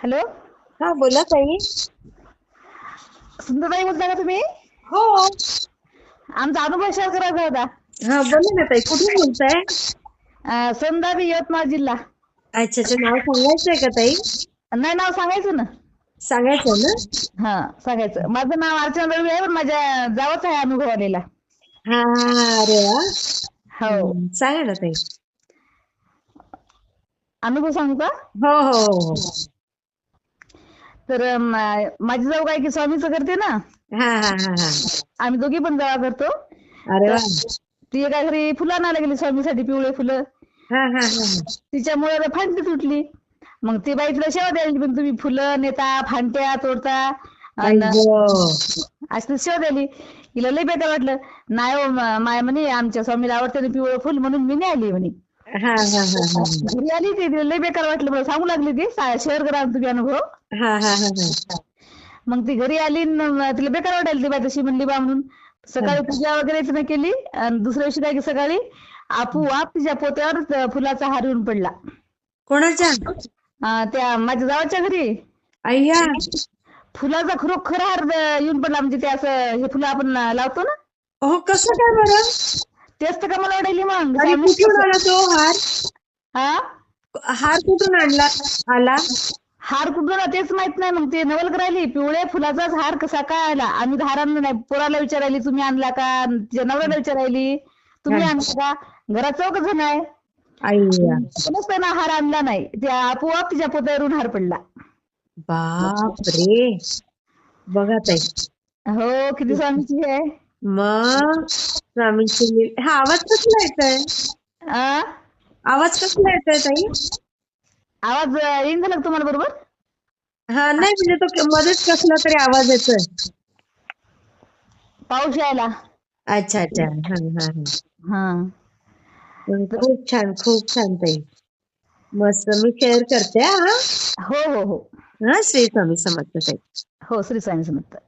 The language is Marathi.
हॅलो? हा बोला ताई. सुंदरबाई बोलता का तुम्ही? हो. आमचा अनुभव शेअर करायचा होता हा बोला ना ताई कुठून बोलताय? अं, यवतमाळ जिल्हा. अच्छा अच्छा नाव सांगायचंय का ताई? नाही नाव सांगायचं ना. सांगायचं ना? हा सांगायचं. माझं नाव अर्चना दळवी आहे पण माझ्या जावंच आहे अनुभव आलेला हा, अरे वा. हो. हम्म, सांगा ना ताई. अनुभव सांगू का? हो हो हो हो. तर माझी जाऊ काय की स्वामीचं करते ना? आम्ही दोघी पण जावा करतो. अरे ती एका घरी फुलं आणायला गेली स्वामीसाठी पिवळे फुलं. तिच्यामुळे फांटी तुटली. मग ती बाई तुला शेवा द्यायला पण तुम्ही फुलं नेता फांट्या तोडता. असं शेवा द्यायली. तिला लय बेकार वाटलं. नाही हो माय म्हणे आमच्या स्वामीला आवडते पिवळं फुल म्हणून मी नाही आली म्हणे. हा हा हा हा घरी आली ती. तिला लय बेकार वाटलं मला. सांगू लागली ती. शेअर करा तुम्ही अनुभव हा हा हा हा. मग ती घरी आली न तिला बेकार वाटायला ती बाई तशी म्हणली बा म्हणून. सकाळी पूजा वगैरे तिने केली. आणि दुसऱ्या दिवशी काय की सकाळी आपोआप तिच्या पोत्यावर त- फुलाचा हार येऊन पडला. कोणाच्या? अं, त्या माझ्या जावाच्या घरी. अय्या. फुलाचा खरोखर हार येऊन पडला. म्हणजे ते असं हे फुलं आपण लावतो ना. हो कसं काय बरं? तेच तर का मला वाटायली मग कुठून आला तो हार? हा? हार कुठून आणला? आला? हार कुठून आला तेच माहीत नाही. मग ते नवल करायली पिवळ्या फुलाचाच हार कसा काय आला? आम्ही आणला नाही पोराला विचारायली तुम्ही आणला का? तिच्या नवऱ्याला विचारायली तुम्ही आणला का? घरात चौक जण आहे. कोणच त्यांना हार आणला नाही. त्या आपोआप तिच्या पोत्यावरून हार पडला. बाप रे. बघा ताई. हो किती स्वामीची आहे. मग? स्वामींची लीला हा आवाज कसला येतोय? आ? आवाज कसला येतोय ताई? आवाज अं, येईन झाला का तुम्हाला बरोबर? हा नाही म्हणजे तो क- मध्येच कसला तरी आवाज येतोय. पाऊस यायला. अच्छा अच्छा. हा हा हा. हा. खूप छान खूप छान ताई. मस्त. मी शेअर करते हा. हो हो हो. हा श्री स्वामी समर्थ ताई. हो श्री स्वामी समर्थ.